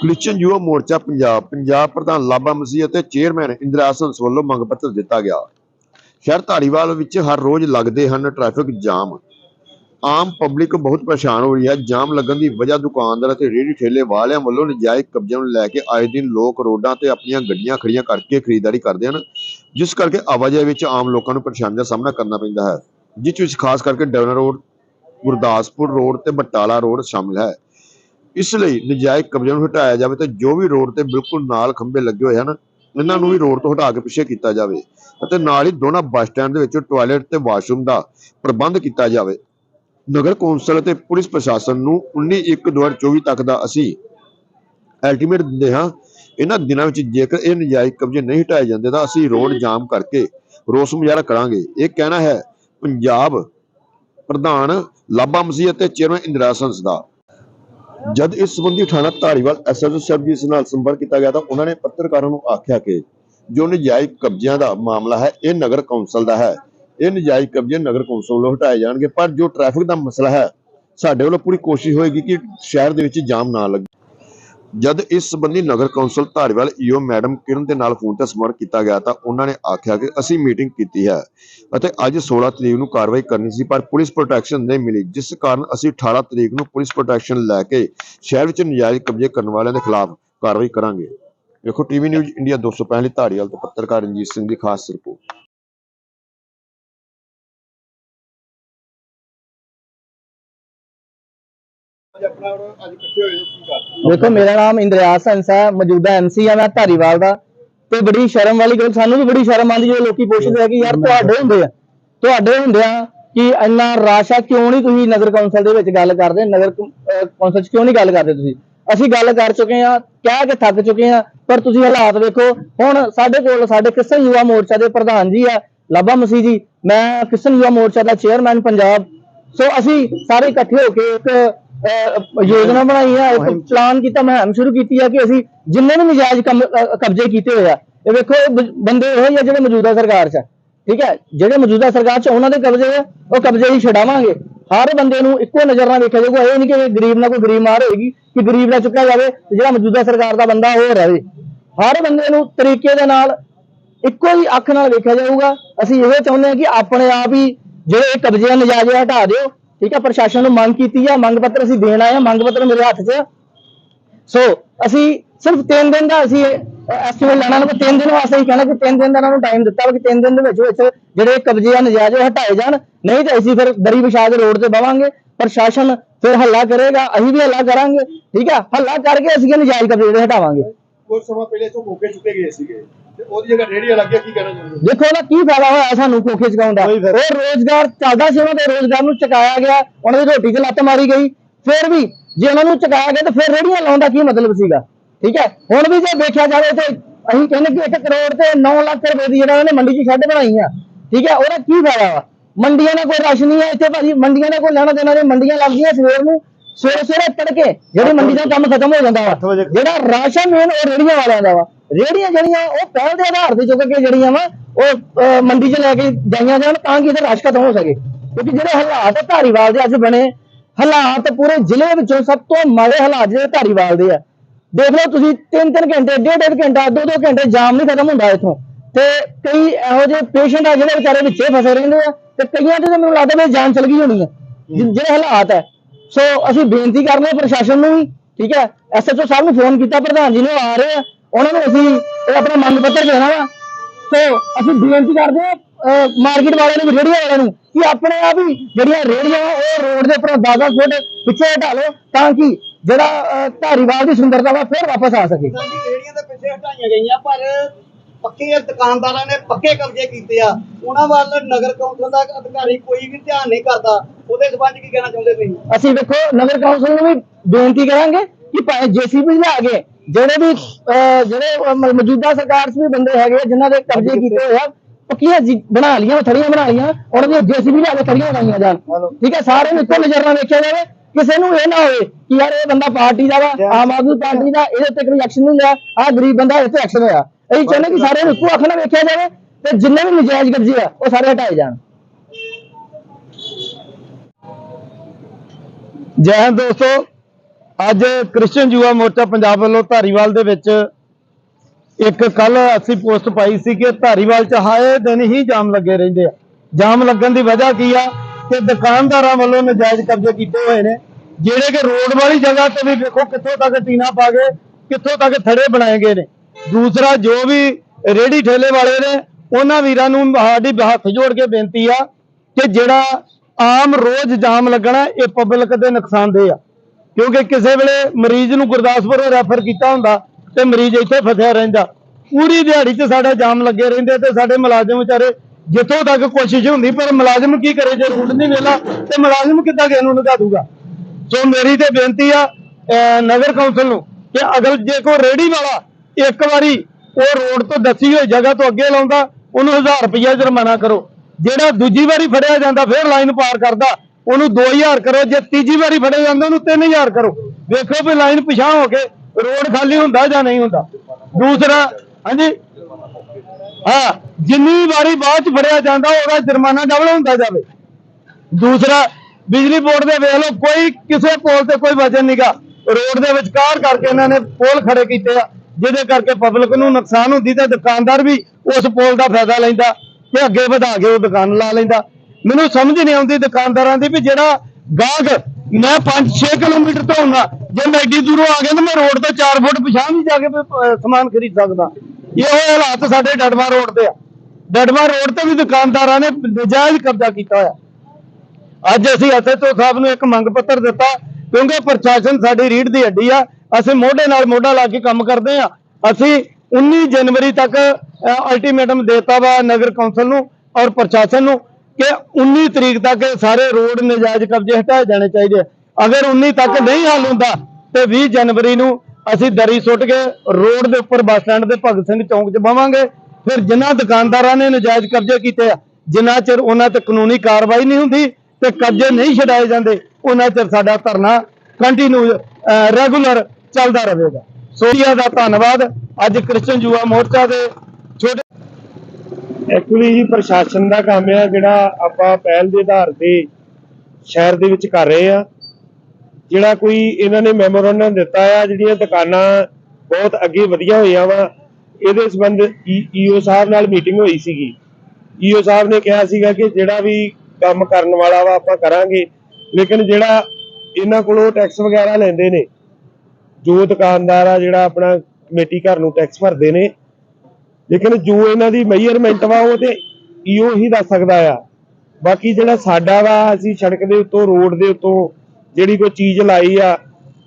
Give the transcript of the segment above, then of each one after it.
Christian Yuva Morcha Punjab Punjab ਪ੍ਰਧਾਨ ਲਾਬਾ ਮਸੀਹ ਅਤੇ chairman Indira ਹੰਸ ਵੱਲੋਂ ਮੰਗ ਪੱਤਰ ਦਿੱਤਾ ਗਿਆ। ਸ਼ਹਿਰ ਧਾਰੀਵਾਲ ਵਿੱਚ ਹਰ ਰੋਜ਼ ਲੱਗਦੇ ਹਨ ਟ੍ਰੈਫਿਕ ਜਾਮ ਆਮ ਪਬਲਿਕ ਬਹੁਤ ਪਰੇਸ਼ਾਨ ਹੋ ਰਹੀ ਹੈ। ਜਾਮ ਲੱਗਣ ਦੀ ਵਜ੍ਹਾ ਦੁਕਾਨਦਾਰ ਅਤੇ ਰੇਹੜੀ ਠੇਲੇ ਵਾਲਿਆਂ ਵੱਲੋਂ ਨਜਾਇਜ਼ ਕਬਜ਼ਿਆਂ ਨੂੰ ਲੈ ਕੇ ਆਏ ਦਿਨ ਲੋਕ ਰੋਡਾਂ ਤੇ ਆਪਣੀਆਂ ਗੱਡੀਆਂ ਖੜੀਆਂ ਕਰਕੇ ਖਰੀਦਦਾਰੀ ਕਰਦੇ ਹਨ, ਜਿਸ ਕਰਕੇ ਆਵਾਜਾਈ ਵਿੱਚ ਆਮ ਲੋਕਾਂ ਨੂੰ ਪਰੇਸ਼ਾਨੀ ਦਾ ਸਾਹਮਣਾ ਕਰਨਾ ਪੈਂਦਾ ਹੈ, ਜਿਸ ਵਿੱਚ ਖਾਸ ਕਰਕੇ ਡਵਨ ਰੋਡ, ਗੁਰਦਾਸਪੁਰ ਰੋਡ ਤੇ ਬਟਾਲਾ ਰੋਡ ਸ਼ਾਮਿਲ ਹੈ। ਇਸ ਲਈ ਨਜਾਇਜ਼ ਕਬਜ਼ਿਆਂ ਨੂੰ ਹਟਾਇਆ ਜਾਵੇ ਤੇ ਜੋ ਵੀ ਰੋਡ ਤੇ ਬਿਲਕੁਲ ਨਾਲ ਖੰਭੇ ਲੱਗੇ ਹੋਏ ਹਨ ਇਹਨਾਂ ਨੂੰ ਵੀ ਰੋਡ ਤੋਂ ਹਟਾ ਕੇ ਪਿੱਛੇ ਕੀਤਾ ਜਾਵੇ ਅਤੇ ਨਾਲ ਹੀ ਦੋਨਾਂ ਬੱਸ ਸਟੈਂਡ ਦੇ ਵਿੱਚ ਟਾਇਲਟ ਤੇ ਵਾਸ਼ਰੂਮ ਦਾ ਪ੍ਰਬੰਧ ਕੀਤਾ ਜਾਵੇ। ਨਗਰ ਕੌਂਸਲ ਅਤੇ ਪੁਲਿਸ ਪ੍ਰਸ਼ਾਸਨ ਨੂੰ 19/1/2024 ਤੱਕ ਦਾ ਅਸੀਂ ਅਲਟੀਮੇਟ ਦਿੰਦੇ ਹਾਂ ਇਹਨਾਂ ਦਿਨਾਂ ਵਿੱਚ ਜੇਕਰ ਇਹ ਨਜਾਇਜ਼ ਕਬਜ਼ੇ ਨਹੀਂ ਹਟਾਏ ਜਾਂਦੇ ਤਾਂ ਅਸੀਂ ਰੋਡ ਜਾਮ ਕਰਕੇ ਰੋਸ ਮੁਜ਼ਾਹਰਾ ਕਰਾਂਗੇ। ਇਹ ਕਹਿਣਾ ਹੈ ਪੰਜਾਬ ਪ੍ਰਧਾਨ ਲਾਬਾ ਮਸੀਹ ਅਤੇ ਚੇਅਰਮੈਨ ਇੰਦਰਾ ਸੰਸ ਦਾ। ਜਦ ਇਸ ਸੰਬੰਧੀ ਥਾਣਾ ਧਾਰੀਵਾਲ ਐਸਐਸਓ ਸਰਵਿਸ ਨਾਲ ਸੰਪਰਕ ਕੀਤਾ ਗਿਆ ਤਾਂ ਉਹਨਾਂ ਨੇ ਪੱਤਰਕਾਰਾਂ ਨੂੰ ਆਖਿਆ ਕਿ ਜੋ ਨਜਾਇਜ਼ ਕਬਜ਼ਿਆਂ ਦਾ ਮਾਮਲਾ ਹੈ, ਇਹ ਨਗਰ ਕੌਂਸਲ ਦਾ ਹੈ। ਇਹ ਨਜਾਇਜ਼ ਕਬਜ਼ੇ ਨਗਰ ਕੌਂਸਲ ਵੱਲੋਂ ਹਟਾਏ ਜਾਣਗੇ, ਪਰ ਜੋ ਟ੍ਰੈਫਿਕ ਦਾ ਮਸਲਾ ਹੈ, ਸਾਡੇ ਵੱਲੋਂ ਪੂਰੀ ਕੋਸ਼ਿਸ਼ ਹੋਏਗੀ ਕਿ ਸ਼ਹਿਰ ਦੇ ਵਿੱਚ ਜਾਮ ਨਾ ਲੱਗੇ। ਜਦ ਇਸ ਸੰਬੰਧੀ ਨਗਰ council Dhariwal E O madam Kiran ਦੇ ਨਾਲ ਫੋਨ ਤੇ ਸੰਪਰਕ ਕੀਤਾ ਗਿਆ ਤਾਂ ਉਹਨਾਂ ਨੇ ਆਖਿਆ ਕਿ ਅਸੀਂ ਮੀਟਿੰਗ ਕੀਤੀ ਹੈ ਅਤੇ ਅੱਜ 16 ਤਰੀਕ ਨੂੰ ਕਾਰਵਾਈ ਕਰਨੀ ਸੀ, ਪਰ ਪੁਲਿਸ ਪ੍ਰੋਟੈਕਸ਼ਨ ਨਹੀਂ ਮਿਲੀ, ਜਿਸ ਕਾਰਨ ਅਸੀਂ 18 ਤਰੀਕ ਨੂੰ ਪੁਲਿਸ ਪ੍ਰੋਟੈਕਸ਼ਨ ਲੈ ਕੇ ਸ਼ਹਿਰ ਵਿੱਚ ਨਜਾਇਜ਼ ਕਬਜ਼ੇ ਕਰਨ ਵਾਲਿਆਂ ਦੇ ਖਿਲਾਫ ਕਾਰਵਾਈ ਕਰਾਂਗੇ। ਵੇਖੋ ਟੀਵੀ ਨਿਊਜ਼ ਇੰਡੀਆ 265 ਧਾਰੀਵਾਲ ਤੋਂ ਪੱਤਰਕਾਰ ਰਣਜੀਤ ਸਿੰਘ ਦੀ ਖਾਸ ਰਿਪੋਰਟ। ਦੇਖੋ, ਮੇਰਾ ਨਾਮ ਇੰਦਰਿਆਸ ਹੰਸ ਹੈ, ਮੌਜੂਦਾ ਐਮਸੀ ਆ, ਮੈਂ ਧਾਰੀਵਾਲ ਦਾ। ਤੇ ਬੜੀ ਸ਼ਰਮ ਵਾਲੀ ਗੱਲ, ਸਾਨੂੰ ਵੀ ਬੜੀ ਸ਼ਰਮ ਆਉਂਦੀ ਜਦੋਂ ਲੋਕੀ ਪੁੱਛਦੇ ਆ ਕਿ ਯਾਰ ਤੁਹਾਡੇ ਹੁੰਦੇ ਆ। ਤੁਹਾਡੇ ਹੁੰਦੇ ਆ ਕਿ ਇੰਨਾ ਰਾਸ਼ ਕਿਉਂ ਨਹੀਂ ਤੁਸੀਂ ਨਗਰ ਕੌਂਸਲ ਦੇ ਵਿੱਚ ਗੱਲ ਕਰਦੇ? ਨਗਰ ਕੌਂਸਲ 'ਚ ਕਿਉਂ ਨਹੀਂ ਗੱਲ ਕਰਦੇ ਤੁਸੀਂ? ਅਸੀਂ ਗੱਲ ਕਰ ਚੁੱਕੇ ਆ, ਕਹਿ ਕੇ ਥੱਕ ਚੁੱਕੇ ਆ, ਪਰ ਤੁਸੀਂ ਹਾਲਾਤ ਵੇਖੋ, ਹੁਣ ਸਾਡੇ ਕੋਲ, ਸਾਡੇ ਕਿਸਨ ਯੁਵਾ ਮੋਰਚਾ ਦੇ ਪ੍ਰਧਾਨ ਜੀ ਆ, ਲਾਬਾ ਮਸੀਹ ਜੀ। ਮੈਂ ਕਿਸਨ ਯੁਵਾ ਮੋਰਚਾ ਦਾ ਚੇਅਰਮੈਨ ਪੰਜਾਬ। ਸੋ ਅਸੀਂ ਸਾਰੇ ਇਕੱਠੇ ਹੋ ਕੇ ਇੱਕ ਯੋਜਨਾ ਬਣਾਈ ਹੈ ਇੱਕ ਪਲਾਨ ਕੀਤਾ ਮੁਹਿੰਮ ਸ਼ੁਰੂ ਕੀਤੀ ਹੈ ਕਿ ਅਸੀਂ ਜਿੰਨੇ ਵੀ ਨਜਾਇਜ਼ ਕਬਜ਼ੇ ਕੀਤੇ ਹੋਏ ਆ ਇਹ ਵੇਖੋ ਬੰਦੇ ਉਹ ਹੀ ਆ ਜਿਹੜੇ ਮੌਜੂਦਾ ਸਰਕਾਰ 'ਚ ਆ ਠੀਕ ਹੈ ਜਿਹੜੇ ਮੌਜੂਦਾ ਸਰਕਾਰ 'ਚ ਉਹਨਾਂ ਦੇ ਕਬਜ਼ੇ ਆ ਉਹ ਕਬਜ਼ੇ ਹੀ ਛਡਾਵਾਂਗੇ। ਹਰ ਬੰਦੇ ਨੂੰ ਇੱਕੋ ਨਜ਼ਰ ਨਾਲ ਵੇਖਿਆ ਜਾਊਗਾ ਇਹ ਨਹੀਂ ਕਿ ਗਰੀਬ ਨਾਲ ਕੋਈ ਗਰੀਬ ਮਾਰ ਹੋਏਗੀ ਕਿ ਗਰੀਬ ਨਾਲ ਚੁੱਕਿਆ ਜਾਵੇ ਤੇ ਜਿਹੜਾ ਮੌਜੂਦਾ ਸਰਕਾਰ ਦਾ ਬੰਦਾ ਉਹ ਰਹੇ। ਹਰ ਬੰਦੇ ਨੂੰ ਤਰੀਕੇ ਦੇ ਨਾਲ ਇੱਕੋ ਹੀ ਅੱਖ ਨਾਲ ਵੇਖਿਆ ਜਾਊਗਾ। ਅਸੀਂ ਇਹ ਚਾਹੁੰਦੇ ਹਾਂ ਕਿ ਆਪਣੇ ਆਪ ਹੀ ਜਿਹੜੇ ਕਬਜ਼ੇ ਨਜਾਇਜ਼ ਹਟਾ ਦਿਓ ਠੀਕ ਹੈ ਪ੍ਰਸ਼ਾਸਨ ਨੂੰ ਮੰਗ ਕੀਤੀ ਆ, ਮੰਗ ਪੱਤਰ ਅਸੀਂ ਦੇਣ ਆਏ ਆ, ਮੰਗ ਪੱਤਰ ਮੇਰੇ ਹੱਥ 'ਚ ਸੋ ਅਸੀਂ ਸਿਰਫ 3 ਦਿਨ ਦਾ ਅਸੀਂ ਐਸਟੀਮੇਟ ਲੈਣਾ ਨਾ 3 ਦਿਨ ਵਾਸਤੇ ਹੀ ਕਹਿਣਾ ਕਿ 3 ਦਿਨ ਦਾ ਇਹਨਾਂ ਨੂੰ ਟਾਈਮ ਦਿੱਤਾ ਵਾ ਕਿ 3 ਦਿਨ ਦੇ ਵਿੱਚ ਵਿੱਚ ਜਿਹੜੇ ਕਬਜ਼ੇ ਆ, ਨਜਾਇਜ਼ ਉਹ ਹਟਾਏ ਜਾਣ। ਨਹੀਂ ਤਾਂ ਅਸੀਂ ਫਿਰ ਦਰੀ ਵਿਛਾ ਕੇ ਰੋਡ ਤੇ ਬਵਾਂਗੇ, ਪ੍ਰਸ਼ਾਸਨ ਫਿਰ ਹੱਲਾ ਕਰੇਗਾ, ਅਸੀਂ ਵੀ ਹੱਲਾ ਕਰਾਂਗੇ, ਠੀਕ ਆ, ਹੱਲਾ ਕਰਕੇ ਅਸੀਂ ਇਹ ਨਜਾਇਜ਼ ਕਬਜ਼ੇ ਜਿਹੜੇ ਹਟਾਵਾਂਗੇ। ਕੁਝ ਸਮਾਂ ਪਹਿਲੇ ਤੋਂ ਮੌਕੇ ਚੁੱਕੇ ਗਏ ਸੀਗੇ। ਤੇ ਉਹਦੀ ਜਗ੍ਹਾ ਰੇੜੀਆਂ ਲੱਗੀਆਂ ਕੀ ਕਹਿਣਾ ਚਾਹੁੰਦੇ ਹੋ? ਦੇਖੋ ਉਹਦਾ ਕੀ ਫਾਇਦਾ ਹੋਇਆ ਸਾਨੂੰ ਖੋਖੇ ਚਕਾਉਣ ਦਾ? ਉਹ ਰੋਜ਼ਗਾਰ ਚੱਲਦਾ ਸੀ ਉਹਨਾਂ ਦੇ ਰੋਜ਼ਗਾਰ ਨੂੰ ਚਕਾਇਆ ਗਿਆ। ਉਹਨਾਂ ਦੀ ਰੋਟੀ ਤੇ ਲੱਤ ਮਾਰੀ ਗਈ। ਫਿਰ ਵੀ ਜੇ ਉਹਨਾਂ ਨੂੰ ਚਕਾਇਆ ਗਿਆ ਤਾਂ ਫਿਰ ਰੇੜੀਆਂ ਲਾਉਣ ਦਾ ਕੀ ਮਤਲਬ ਸੀਗਾ? ਠੀਕ ਹੈ? ਹੁਣ ਵੀ ਜੇ ਦੇਖਿਆ ਜਾਵੇ ਤੇ ਅਸੀਂ ਕਹਿੰਦੇ ਕਿ 1 ਕਰੋੜ ਤੇ 9 ਲੱਖ ਰੁਪਏ ਦੀ ਜਿਹੜਾ ਉਹਨੇ ਮੰਡੀ 'ਚ ਸ਼ੈੱਡ ਬਣਾਈ ਆ। ਠੀਕ ਹੈ? ਉਹਦਾ ਕੀ ਫਾਇਦਾ ਵਾ? ਮੰਡੀਆਂ ਦਾ ਕੋਈ ਰਸ਼ ਨਹੀਂ ਹੈ। ਇੱਥੇ ਭਾਜੀ ਮੰਡੀਆਂ ਦਾ ਕੋਈ ਲੈਣਾ ਦੇਣਾ ਨਹੀਂ। ਮੰਡੀਆਂ ਲੱਗਦੀਆਂ ਸਵੇਰ ਨੂੰ। ਸਵੇਰੇ ਸਵੇਰੇ ਤੜਕੇ ਜਿਹੜੀ ਮੰਡੀ ਦਾ ਕੰਮ ਖਤਮ ਹੋ ਜਾਂਦਾ ਵਾ ਜਿਹੜਾ ਰਾਸ਼ਨ ਮੇਨ ਉਹ ਰੇੜੀਆਂ ਵਾਲਿਆਂ ਦਾ ਵਾ। ਰੇੜੀਆਂ ਜਿਹੜੀਆਂ ਉਹ ਪਹਿਲ ਦੇ ਆਧਾਰ ਤੇ ਚੁੱਕ ਕੇ ਜਿਹੜੀਆਂ ਵਾ ਉਹ ਮੰਡੀ 'ਚ ਲੈ ਕੇ ਜਾਈਆਂ ਜਾਣ ਤਾਂ ਕਿ ਇਹਦਾ ਰਸ਼ ਖਤਮ ਹੋ ਸਕੇ। ਕਿਉਂਕਿ ਜਿਹੜੇ ਹਾਲਾਤ ਧਾਰੀਵਾਲ ਦੇ ਅੱਜ ਬਣੇ ਹਾਲਾਤ ਪੂਰੇ ਜ਼ਿਲ੍ਹੇ ਵਿੱਚੋਂ ਸਭ ਤੋਂ ਮਾੜੇ ਹਾਲਾਤ ਜਿਹੜੇ ਧਾਰੀਵਾਲ ਦੇ ਆ। ਦੇਖ ਲਓ ਤੁਸੀਂ 3-3 ਘੰਟੇ ਡੇਢ ਡੇਢ ਘੰਟਾ 2-2 ਘੰਟੇ ਜਾਮ ਨਹੀਂ ਖਤਮ ਹੁੰਦਾ ਇੱਥੋਂ। ਤੇ ਕਈ ਇਹੋ ਜਿਹੇ ਪੇਸ਼ੈਂਟ ਆ ਜਿਹੜੇ ਵਿਚਾਰੇ ਵਿੱਚੇ ਫਸੇ ਰਹਿੰਦੇ ਆ ਤੇ ਕਈਆਂ ਦੇ ਤਾਂ ਮੈਨੂੰ ਲੱਗਦਾ ਵੀ ਜਾਨ ਚਲ ਗਈ ਹੋਣੀ ਆ। ਜਿ- ਜਿਹੜੇ ਹਾਲਾਤ ਹੈ ਸੋ ਅਸੀਂ ਬੇਨਤੀ ਕਰਨੇ ਪ੍ਰਸ਼ਾਸਨ ਨੂੰ ਵੀ, ਠੀਕ ਹੈ ਐਸਐਚਓ ਸਾਹਿਬ ਨੂੰ ਫੋਨ ਕੀਤਾ, ਪ੍ਰਧਾਨ ਜੀ ਨੇ ਆ ਰਹੇ ਆ, ਉਹਨਾਂ ਨੂੰ ਅਸੀਂ ਇਹ ਆਪਣਾ ਮੰਗ ਪੱਤਰ ਦੇਣਾ ਵਾ। ਸੋ ਅਸੀਂ ਬੇਨਤੀ ਕਰਦੇ ਹਾਂ ਮਾਰਕੀਟ ਵਾਲਿਆਂ ਨੂੰ ਰੇੜੀਆਂ ਵਾਲਿਆਂ ਨੂੰ, ਕਿ ਆਪਣੇ ਆਪ ਹੀ ਜਿਹੜੀਆਂ ਰੇੜੀਆਂ ਵਾ ਉਹ ਰੋਡ ਦੇ ਉੱਪਰ 10-10 ਫੁੱਟ ਪਿੱਛੇ ਹਟਾ ਲਓ, ਤਾਂ ਕਿ ਜਿਹੜਾ ਧਾਰੀਵਾਲ ਦੀ ਸੁੰਦਰਤਾ ਵਾ, ਫਿਰ ਵਾਪਸ ਆ ਸਕੇ। ਸਾਡੀ ਰੇੜੀਆਂ ਦੇ ਪਿੱਛੇ ਹਟਾਈਆਂ ਗਈਆਂ, ਪਰ ਪੱਕੇ ਦੁਕਾਨਦਾਰਾਂ ਨੇ ਪੱਕੇ ਕਬਜ਼ੇ ਕੀਤੇ ਆ। ਉਹਨਾਂ ਵੱਲ ਨਗਰ ਕੌਂਸਲ ਦਾ ਅਧਿਕਾਰੀ ਕੋਈ ਵੀ ਧਿਆਨ ਨਹੀਂ ਕਰਦਾ। ਉਹਦੇ ਸਬੰਧ ਕੀ ਕਹਿਣਾ ਚਾਹੁੰਦੇ ਤੁਸੀਂ? ਅਸੀਂ ਵੇਖੋ ਨਗਰ ਕੌਂਸਲ ਨੂੰ ਵੀ ਬੇਨਤੀ ਕਰਾਂਗੇ ਕਿ ਭਾਵੇਂ ਜੀਸੀਬੀ ਲਿਆ ਕੇ ਜਿਹੜੇ ਵੀ ਜਿਹੜੇ ਮੌਜੂਦਾ ਸਰਕਾਰ 'ਚ ਵੀ ਬੰਦੇ ਹੈਗੇ ਆ, ਜਿਨ੍ਹਾਂ ਦੇ ਕਬਜ਼ੇ ਕੀਤੇ ਹੋਏ ਆ ਪੱਕੀਆਂ ਜੀ- ਬਣਾ ਲੀਆਂ ਥੜੀਆਂ ਬਣਾ ਲੀਆਂ ਉਹਨਾਂ ਦੀਆਂ ਜੀਸੀਬੀ ਲਿਆ ਕੇ ਥੜੀਆਂ ਬਣਾਈਆਂ ਜਾਣ। ਠੀਕ ਹੈ ਸਾਰੇ ਨੂੰ ਇੱਕੋ ਨਜ਼ਰ ਨਾਲ ਵੇਖਿਆ ਜਾਵੇ ਕਿਸੇ ਨੂੰ ਇਹ ਨਾ ਹੋਵੇ ਕਿ ਯਾਰ ਇਹ ਬੰਦਾ ਪਾਰਟੀ ਦਾ ਵਾ ਆਮ ਆਦਮੀ ਪਾਰਟੀ ਦਾ ਇਹਦੇ ਉੱਤੇ ਕੋਈ ਐਕਸ਼ਨ ਨਹੀਂ ਲਿਆ ਆਹ ਗਰੀਬ ਬੰਦਾ ਇਹ ਤੇ ਐਕਸ਼ਨ ਹੋਇਆ। ਅਸੀਂ ਚਾਹੁੰਦੇ ਕਿ ਸਾਰਿਆਂ ਨੂੰ ਇੱਕੋ ਅੱਖ ਨਾਲ ਵੇਖਿਆ ਜਾਵੇ ਤੇ ਜਿੰਨੇ ਵੀ ਨਜਾਇਜ਼ ਕਬਜ਼ੇ ਆ, ਉਹ ਸਾਰੇ ਹਟਾਏ ਜਾਣ। ਜੈ ਹਿੰਦ ਦੋਸਤੋ, ਅੱਜ ਕ੍ਰਿਸਚਨ ਯੂਵਾ ਮੋਰਚਾ ਪੰਜਾਬ ਵੱਲੋਂ ਧਾਰੀਵਾਲ ਦੇ ਵਿੱਚ ਇੱਕ ਕੱਲ ਅਸੀਂ ਪੋਸਟ ਪਾਈ ਸੀ ਕਿ ਧਾਰੀਵਾਲ ਚ ਹਾਏ ਦਿਨ ਹੀ ਜਾਮ ਲੱਗੇ ਰਹਿੰਦੇ ਆ। ਜਾਮ ਲੱਗਣ ਦੀ ਵਜ੍ਹਾ ਕੀ ਆ ਕਿ ਦੁਕਾਨਦਾਰਾਂ ਵੱਲੋਂ ਨਜਾਇਜ਼ ਕਬਜ਼ੇ ਕੀਤੇ ਹੋਏ ਨੇ, ਜਿਹੜੇ ਕਿ ਰੋਡ ਵਾਲੀ ਜਗ੍ਹਾ ਤੇ ਵੀ ਵੇਖੋ ਕਿੱਥੋਂ ਤੱਕ ਟੀਨਾ ਪਾ ਗਏ ਕਿੱਥੋਂ ਤੱਕ ਥੜੇ ਬਣਾਏ ਗਏ ਨੇ। ਦੂਸਰਾ ਜੋ ਵੀ ਰੇੜੀ ਠੇਲੇ ਵਾਲੇ ਨੇ, ਉਹਨਾਂ ਵੀਰਾਂ ਨੂੰ ਸਾਡੀ ਹੱਥ ਜੋੜ ਕੇ ਬੇਨਤੀ ਆ ਕਿ ਜਿਹੜਾ ਆਮ ਰੋਜ਼ ਜਾਮ ਲੱਗਣਾ, ਇਹ ਪਬਲਿਕ ਦੇ ਨੁਕਸਾਨਦੇਹ ਆ। ਕਿਉਂਕਿ ਕਿਸੇ ਵੇਲੇ ਮਰੀਜ਼ ਨੂੰ ਗੁਰਦਾਸਪੁਰ ਰੈਫਰ ਕੀਤਾ ਹੁੰਦਾ ਤੇ ਮਰੀਜ਼ ਇੱਥੇ ਫਸਿਆ ਰਹਿੰਦਾ। ਪੂਰੀ ਦਿਹਾੜੀ 'ਚ ਸਾਡਾ ਜਾਮ ਲੱਗੇ ਰਹਿੰਦੇ ਤੇ ਸਾਡੇ ਮੁਲਾਜ਼ਮ ਵਿਚਾਰੇ ਜਿੱਥੋਂ ਤੱਕ ਕੋਸ਼ਿਸ਼ ਹੁੰਦੀ, ਪਰ ਮੁਲਾਜ਼ਮ ਕੀ ਕਰੇ ਜੇ ਰੂਟ ਨਹੀਂ ਮਿਲਾ ਤੇ ਮੁਲਾਜ਼ਮ ਕਿੱਦਾਂ ਕਿਸੇ ਨੂੰ ਲਗਾ ਦੂਗਾ? ਸੋ ਮੇਰੀ ਤੇ ਬੇਨਤੀ ਆ ਨਗਰ ਕੌਂਸਲ ਨੂੰ ਕਿ ਅਗਰ ਜੇ ਕੋਈ ਰੇੜੀ ਵਾਲਾ ਇੱਕ ਵਾਰੀ ਉਹ ਰੋਡ ਤੋਂ ਦੱਸੀ ਹੋਈ ਜਗ੍ਹਾ ਤੋਂ ਅੱਗੇ ਲਾਉਂਦਾ, ਉਹਨੂੰ 1000 ਰੁਪਇਆ ਜੁਰਮਾਨਾ ਕਰੋ। ਜਿਹੜਾ ਦੂਜੀ ਵਾਰੀ ਫੜਿਆ ਜਾਂਦਾ, ਫਿਰ ਲਾਈਨ ਪਾਰ ਕਰਦਾ, ਉਹਨੂੰ 2000 ਕਰੋ। ਜੇ ਤੀਜੀ ਵਾਰੀ ਫੜਿਆ ਜਾਂਦਾ, ਉਹਨੂੰ 3000 ਕਰੋ। ਵੇਖੋ ਵੀ ਲਾਈਨ ਪਿਛਾਂ ਹੋ ਕੇ ਰੋਡ ਖਾਲੀ ਹੁੰਦਾ ਜਾਂ ਨਹੀਂ ਹੁੰਦਾ। ਦੂਸਰਾ, ਹਾਂਜੀ? ਹਾਂ, ਜਿੰਨੀ ਵਾਰੀ ਬਾਅਦ ਚ ਫੜਿਆ ਜਾਂਦਾ, ਉਹਦਾ ਜੁਰਮਾਨਾ ਡਬਲ ਹੁੰਦਾ ਜਾਵੇ। ਦੂਸਰਾ, ਬਿਜਲੀ ਬੋਰਡ ਦੇ ਵੇਖ ਲਓ, ਕੋਈ ਕਿਸੇ ਪੋਲ ਤੇ ਕੋਈ ਵਜਨ ਨਹੀਂਗਾ ਰੋਡ ਦੇ ਵਿਚਕਾਰ ਕਰਕੇ ਇਹਨਾਂ ਨੇ ਪੋਲ ਖੜੇ ਕੀਤੇ ਆ। ਜਿਹਦੇ ਕਰਕੇ ਪਬਲਿਕ ਨੂੰ ਨੁਕਸਾਨ ਹੁੰਦੀ ਤੇ ਦੁਕਾਨਦਾਰ ਵੀ ਉਸ ਪੁਲ ਦਾ ਫਾਇਦਾ ਲੈਂਦਾ ਤੇ ਅੱਗੇ ਵਧਾ ਕੇ ਉਹ ਦੁਕਾਨ ਲਾ ਲੈਂਦਾ। ਮੈਨੂੰ ਸਮਝ ਨਹੀਂ ਆਉਂਦੀ ਦੁਕਾਨਦਾਰਾਂ ਦੀ ਵੀ ਜਿਹੜਾ ਗਾਹਕ ਮੈਂ 5-6 ਕਿਲੋਮੀਟਰ ਤੋਂ ਹੁੰਦਾ ਜੇ ਮੈਂ ਐਡੀ ਦੂਰੋਂ ਆ ਗਿਆ ਤਾਂ ਮੈਂ ਰੋਡ ਤੋਂ 4 ਫੁੱਟ ਪਿਛਾਂ ਵੀ ਜਾ ਕੇ ਸਮਾਨ ਖਰੀਦ ਸਕਦਾ। ਇਹ ਹਾਲਾਤ ਸਾਡੇ ਡੜਵਾ ਰੋਡ ਤੇ ਆ। ਡੜਵਾ ਰੋਡ ਤੇ ਵੀ ਦੁਕਾਨਦਾਰਾਂ ਨੇ ਨਜਾਇਜ਼ ਕਬਜ਼ਾ ਕੀਤਾ ਹੋਇਆ। ਅੱਜ ਅਸੀਂ ਐਸਐਚਓ ਸਾਹਿਬ ਨੂੰ ਇੱਕ ਮੰਗ ਪੱਤਰ ਦਿੱਤਾ, ਕਿਉਂਕਿ ਪ੍ਰਸ਼ਾਸਨ ਸਾਡੀ ਰੀੜ ਦੀ ਹੱਡੀ ਆ ਅਸੀਂ ਮੋਢੇ ਨਾਲ ਮੋਢਾ ਲਾ ਕੇ ਕੰਮ ਕਰਦੇ ਆ ਅਸੀਂ 19 ਜਨਵਰੀ ਤੱਕ ਅਲਟੀਮੇਟਮ ਦੇਤਾ ਵਾ ਨਗਰ ਕੌਂਸਲ ਨੂੰ ਔਰ ਪ੍ਰਸ਼ਾਸਨ ਨੂੰ ਕਿ 19 ਤਰੀਕ ਤੱਕ ਸਾਰੇ ਰੋਡ ਨਜਾਇਜ਼ ਕਬਜ਼ੇ ਹਟਾਏ ਜਾਣੇ ਚਾਹੀਦੇ ਅਗਰ 19 ਤੱਕ ਨਹੀਂ ਹੱਲ ਹੁੰਦਾ, ਤੇ 20 ਜਨਵਰੀ ਨੂੰ ਅਸੀਂ ਦਰੀ ਸੁੱਟ ਕੇ ਰੋਡ ਦੇ ਉੱਪਰ ਬੱਸ ਸਟੈਂਡ ਦੇ ਭਗਤ ਸਿੰਘ ਚੌਂਕ 'ਚ ਬਵਾਂਗੇ। ਫਿਰ ਜਿਨ੍ਹਾਂ ਦੁਕਾਨਦਾਰਾਂ ਨੇ ਨਜਾਇਜ਼ ਕਬਜ਼ੇ ਕੀਤੇ ਆ, ਜਿੰਨਾ ਚਿਰ ਉਹਨਾਂ ਤੇ ਕਾਨੂੰਨੀ ਕਾਰਵਾਈ ਨਹੀਂ ਹੁੰਦੀ ਤੇ ਕਬਜ਼ੇ ਨਹੀਂ ਛਡਾਏ ਜਾਂਦੇ, ਉਹਨਾਂ ਚਿਰ ਸਾਡਾ ਧਰਨਾ ਕੰਟੀਨਿਊ ਰੈਗੂਲਰ ਚੱਲਦਾ ਰਹੇਗਾ। ਸੋਰੀਆ ਦਾ ਧੰਨਵਾਦ। ਅੱਜ ਕ੍ਰਿਸਚੀਅਨ ਯੂਵਾ ਮੋਰਚਾ ਦੇ ਛੋਟੇ ਐਕਚੁਅਲੀ ਜੀ ਪ੍ਰਸ਼ਾਸਨ ਦਾ ਕੰਮ ਆ, ਜਿਹੜਾ ਆਪਾਂ ਪਹਿਲ ਦੇ ਆਧਾਰ ਤੇ ਸ਼ਹਿਰ ਦੇ ਵਿੱਚ ਕਰ ਰਹੇ ਆ। ਜਿਹੜਾ ਕੋਈ ਇਹਨਾਂ ਨੇ ਮੈਮੋਰੰਡਮ ਦਿੱਤਾ ਆ, ਜਿਹੜੀਆਂ ਦੁਕਾਨਾਂ ਬਹੁਤ ਅੱਗੇ ਵਧੀਆ ਹੋਈਆਂ ਵਾ, ਇਹਦੇ ਸੰਬੰਧ ਈਓ ਸਾਹਿਬ ਨਾਲ ਮੀਟਿੰਗ ਹੋਈ ਸੀਗੀ। ਈਓ ਸਾਹਿਬ ਨੇ ਕਿਹਾ ਸੀਗਾ ਕਿ ਜਿਹੜਾ ਵੀ ਕੰਮ ਕਰਨ ਵਾਲਾ ਵਾ ਆਪਾਂ ਕਰਾਂਗੇ, ਲੇਕਿਨ ਜਿਹੜਾ ਇਹਨਾਂ ਕੋਲੋਂ ਟੈਕਸ ਵਗੈਰਾ ਲੈਂਦੇ ਨੇ ਜੋ ਦੁਕਾਨਦਾਰ ਆ ਜਿਹੜਾ ਆਪਣਾ ਕਮੇਟੀ ਘਰ ਨੂੰ ਟੈਕਸ ਭਰਦੇ ਨੇ, ਲੇਕਿਨ ਜੋ ਇਹਨਾਂ ਦੀ ਮੈਜ਼ਰਮੈਂਟ ਵਾ ਉਹ ਤੇ ਈਓ ਹੀ ਦੱਸ ਸਕਦਾ ਆ। ਬਾਕੀ ਜਿਹੜਾ ਸਾਡਾ ਵਾ, ਅਸੀਂ ਸੜਕ ਦੇ ਉੱਤੋਂ ਰੋਡ ਦੇ ਉੱਤੋਂ ਜਿਹੜੀ ਕੋਈ ਚੀਜ਼ ਲਾਈ ਆ,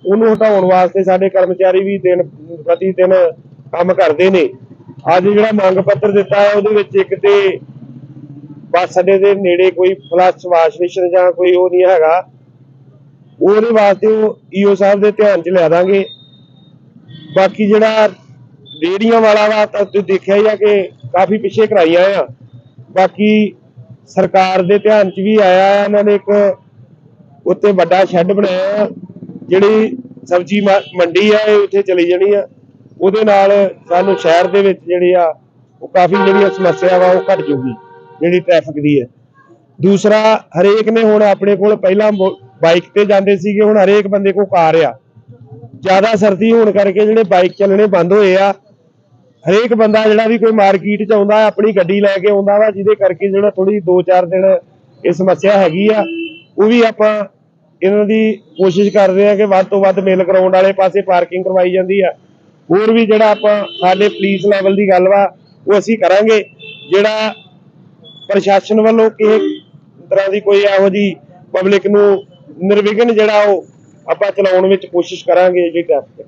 ਉਹਨੂੰ ਹਟਾਉਣ ਵਾਸਤੇ ਸਾਡੇ ਕਰਮਚਾਰੀ ਵੀ ਦਿਨ ਪ੍ਰਤੀ ਦਿਨ ਕੰਮ ਕਰਦੇ ਨੇ। ਅੱਜ ਜਿਹੜਾ ਮੰਗ ਪੱਤਰ ਦਿੱਤਾ ਹੈ, ਉਹਦੇ ਵਿੱਚ ਇੱਕ ਤੇ ਬੱਸ ਅੱਡੇ ਦੇ ਨੇੜੇ ਕੋਈ ਫਲਸ਼ ਵਾਸ਼ ਬੇਸਿਨ ਜਾਂ ਕੋਈ ਉਹ ਨਹੀਂ ਹੈਗਾ। ਉਹਦੇ ਵਾਸਤੇ ਉਹ ਈਓ ਸਾਹਿਬ ਦੇ ਧਿਆਨ 'ਚ ਲਿਆ ਦਾਂਗੇ। ਬਾਕੀ ਜਿਹੜਾ ਰੇੜੀਆਂ ਵਾਲਾ ਵਾ, ਤਾਂ ਤੁਸੀਂ ਦੇਖਿਆ ਹੀ ਆ ਕਿ ਕਾਫੀ ਪਿੱਛੇ ਕਰਾਈਆਂ ਆ। ਬਾਕੀ ਸਰਕਾਰ ਦੇ ਧਿਆਨ 'ਚ ਵੀ ਆਇਆ ਆ, ਇਹਨਾਂ ਨੇ ਇੱਕ ਉੱਤੇ ਵੱਡਾ ਸ਼ੈੱਡ ਬਣਾਇਆ ਜਿਹੜੀ ਸਬਜ਼ੀ ਮੰਡੀ ਆ, ਇਹ ਉੱਥੇ ਚਲੀ ਜਾਣੀ ਆ। ਉਹਦੇ ਨਾਲ ਸਾਨੂੰ ਸ਼ਹਿਰ ਦੇ ਵਿੱਚ ਜਿਹੜੀ ਆ, ਉਹ ਕਾਫੀ ਜਿਹੜੀਆਂ ਸਮੱਸਿਆ ਵਾ, ਉਹ ਘਟ ਜੂਗੀ, ਜਿਹੜੀ ਟ੍ਰੈਫਿਕ ਦੀ ਹੈ ਦੂਸਰਾ, ਹਰੇਕ ਨੇ ਹੁਣ ਆਪਣੇ ਕੋਲ ਪਹਿਲਾਂ ਬਾਈਕ ਤੇ ਜਾਂਦੇ ਸੀਗੇ, ਹੁਣ ਹਰੇਕ ਬੰਦੇ ਕੋਲ ਕਾਰ ਆ। ਜ਼ਿਆਦਾ ਸਰਦੀ ਹੋਣ ਕਰਕੇ ਜਿਹੜੇ ਬਾਈਕ ਚੱਲਣੇ ਬੰਦ ਹੋਏ ਆ। ਹਰੇਕ ਬੰਦਾ ਜਿਹੜਾ ਵੀ ਕੋਈ ਮਾਰਕੀਟ ਚ ਆਉਂਦਾ, ਆਪਣੀ ਗੱਡੀ ਲੈ ਕੇ ਆਉਂਦਾ ਵਾ, ਜਿਹਦੇ ਕਰਕੇ ਜਿਹੜਾ ਥੋੜੀ 2-4 ਦਿਨ ਇਹ ਸਮੱਸਿਆ ਹੈਗੀ ਆ। ਉਹ ਵੀ ਆਪਾਂ ਇਹਨਾਂ ਦੀ ਕੋਸ਼ਿਸ਼ ਕਰਦੇ ਆ ਕਿ ਵੱਧ ਤੋਂ ਵੱਧ ਮੇਲ ਗਰਾਊਂਡ ਵਾਲੇ ਪਾਸੇ ਪਾਰਕਿੰਗ ਕਰਵਾਈ ਜਾਂਦੀ ਆ। ਹੋਰ ਵੀ ਜਿਹੜਾ ਆਪਾਂ ਸਾਡੇ ਪੁਲਿਸ ਲੈਵਲ ਦੀ ਗੱਲ ਵਾ, ਉਹ ਅਸੀਂ ਕਰਾਂਗੇ। ਜਿਹੜਾ ਪ੍ਰਸ਼ਾਸਨ ਵੱਲੋਂ ਕਿਸੇ ਤਰ੍ਹਾਂ ਦੀ ਕੋਈ ਇਹੋ ਜੀ ਪਬਲਿਕ ਨੂੰ ਨਿਰਵਿਘਨ ਜਿਹੜਾ ਉਹ ਆਪਾਂ ਚਲਾਉਣ ਵਿੱਚ ਕੋਸ਼ਿਸ਼ ਕਰਾਂਗੇ ਜੀ ਟ੍ਰੈਫਿਕ